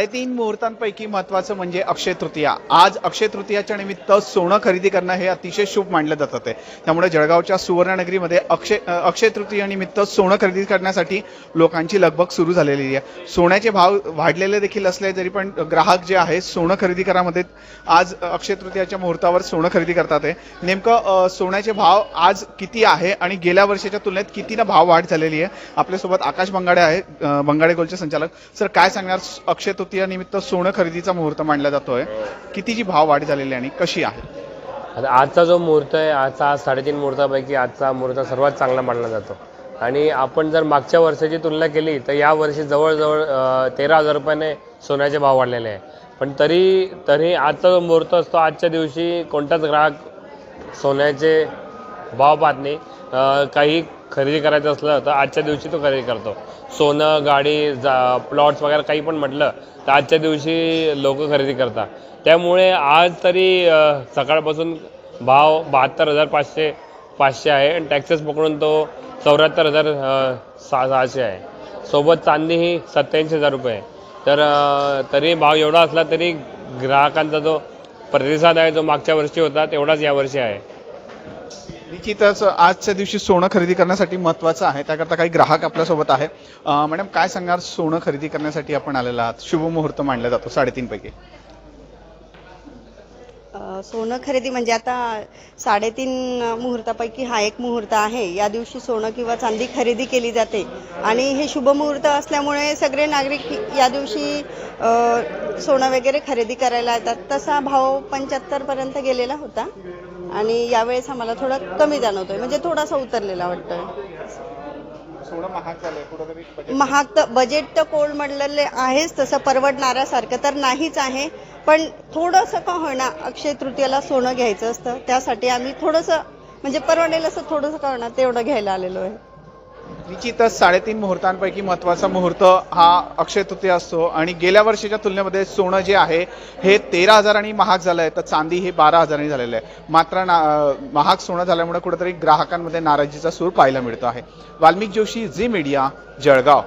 साडेतीन मुहूर्तांपैकी महत्वाचं म्हणजे अक्षय तृतीया. आज अक्षय तृतीयाच्या निमित्त सोनं खरेदी करणं हे अतिशय शुभ मानलं जातं आहे त्यामुळे जळगावच्या सुवर्णनगरीमध्ये अक्षय अक्षय तृतीयानिमित्त सोनं खरेदी करण्यासाठी लोकांची लगबग सुरू झालेली आहे. सोन्याचे भाव वाढलेले देखील असले तरी पण ग्राहक जे आहे सोनं खरेदी करामध्ये आज अक्षय तृतीयाच्या मुहूर्तावर सोनं खरेदी करतात आहे नेमकं सोन्याचे भाव आज किती आहे आणि गेल्या वर्षाच्या तुलनेत कितीनं भाव वाढ झालेली आहे? आपल्यासोबत आकाश बंगाडे आहे बंगाडे गोलचे संचालक. सर काय सांगणार अक्षय तृतीया निमित्त सोनं खरेदीचा मुहूर्त मानला जातोय. कितीची भाव वाढ झालेली आहे आणि कशी आहे? आता आजचा जो मुहूर्त आहे आजचा आज साडेतीन मुहूर्तापैकी आजचा मुहूर्त सर्वात चांगला मानला जातो. आणि आपण जर मागच्या वर्षाची तुलना केली तर या वर्षी जवळजवळ तेरा हजार रुपयाने सोन्याचे भाव वाढलेले आहे. पण तरी तरी आजचा जो मुहूर्त असतो आजच्या दिवशी कोणताच ग्राहक सोन्याचे भाव पाहत नाही. काही खरेदी करायचं असलं तर आजच्या दिवशी तो खरेदी करतो. सोनं गाडी जा प्लॉट्स वगैरे काही पण म्हटलं तर आजच्या दिवशी लोक खरेदी करतात. त्यामुळे आज तरी सकाळपासून भाव बहात्तर हजार पाचशे पाचशे आहे आणि टॅक्सेस पकडून तो चौऱ्याहत्तर हजार सहा सहाशे आहे. सोबत चांदी ही सत्याऐंशी हजार रुपये आहे. तर तरी भाव एवढा असला तरी ग्राहकांचा जो प्रतिसाद आहे जो मागच्या वर्षी होता तेवढाच यावर्षी आहे. निश्चितच आजच्या दिवशी सोनं खरेदी करण्यासाठी महत्वाचं आहे. त्याकरता काही ग्राहक आपल्यासोबत आहे मॅडम काय सांगणार सोनं खरेदी करण्यासाठी आपण आलेला आहात. शुभ मुहूर्त मांडला जातो साडेतीन पैकी. सोनं खरेदी म्हणजे आता साडेतीन मुहूर्तापैकी हा एक मुहूर्त आहे. या दिवशी सोनं किंवा चांदी खरेदी केली जाते. आणि हे शुभ मुहूर्त असल्यामुळे सगळे नागरिक या दिवशी सोनं वगैरे खरेदी करायला येतात. तसा भाव पंच्याहत्तर पर्यंत गेलेला होता. आणि यावेळेस आम्हाला थोडा कमी जाणवतोय. म्हणजे थोडासा उतरलेला वाटतोय. महाग तर बजेट तर कोल्ड म्हणलेले आहेच. तसं परवडणाऱ्यासारखं तर नाहीच आहे. पण थोडंसं का होणार अक्षय तृतीयाला सोनं घ्यायचं असतं? त्यासाठी आम्ही थोडंसं म्हणजे परवडेल असं थोडंसं का होणार तेवढं घ्यायला आलेलो आहे. निश्चितच साडेतीन मुहूर्तांपैकी महत्त्वाचा मुहूर्त हा अक्षय तृतीया असतो. आणि गेल्या वर्षीच्या तुलनेमध्ये सोनं जे आहे हे तेरा हजारांनी महाग झालं आहे. तर चांदी हे बारा हजारांनी झालेलं आहे. मात्र ना महाग सोनं झाल्यामुळे कुठेतरी ग्राहकांमध्ये नाराजीचा सूर पाहायला मिळतो आहे. Valmik Joshi Zee media Jalgaon.